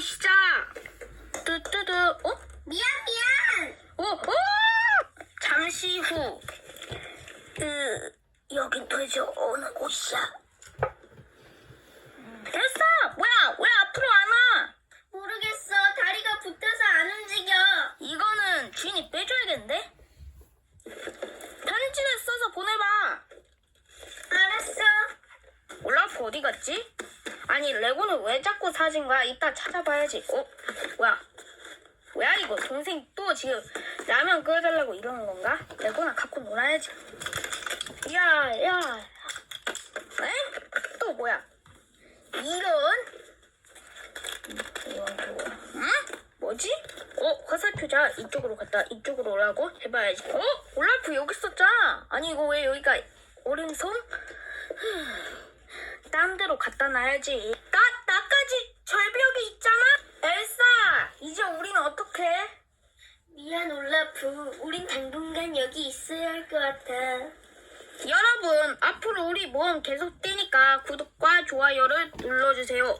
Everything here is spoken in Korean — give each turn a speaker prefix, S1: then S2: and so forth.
S1: 시작. 뚜뚜뚜. 어?
S2: 미안 미안.
S1: 오, 오! 잠시 후. 으, 여긴 도대체 어느 곳이야? 됐어! 뭐야? 왜 앞으로 안 와?
S2: 모르겠어. 다리가 붙어서 안 움직여.
S1: 이거는 주인이 빼줘야겠는데? 편지를 써서 보내봐.
S2: 알았어.
S1: 올라프 어디 갔지? 아니, 레고는 왜 자꾸 사진 거야? 이따 찾아봐야지. 어? 뭐야? 뭐야, 이거? 동생 또 지금 라면 끓여달라고 이러는 건가? 레고나 갖고 놀아야지. 야, 야. 에? 또 뭐야? 이런? 이건 또, 응? 뭐지? 어, 화살표자 이쪽으로 갔다 이쪽으로 오라고 해봐야지. 어? 올라프 여기 있었잖아. 아니, 이거 왜 여기가 오른손? 딴 데로 갖다 놔야지. 나, 나까지 절벽에 있잖아? 엘사, 이제 우린 어떡해?
S2: 미안 올라프. 우린 당분간 여기 있어야 할 것 같아.
S1: 여러분, 앞으로 우리 모험 계속 뛰니까 구독과 좋아요를 눌러주세요. 와!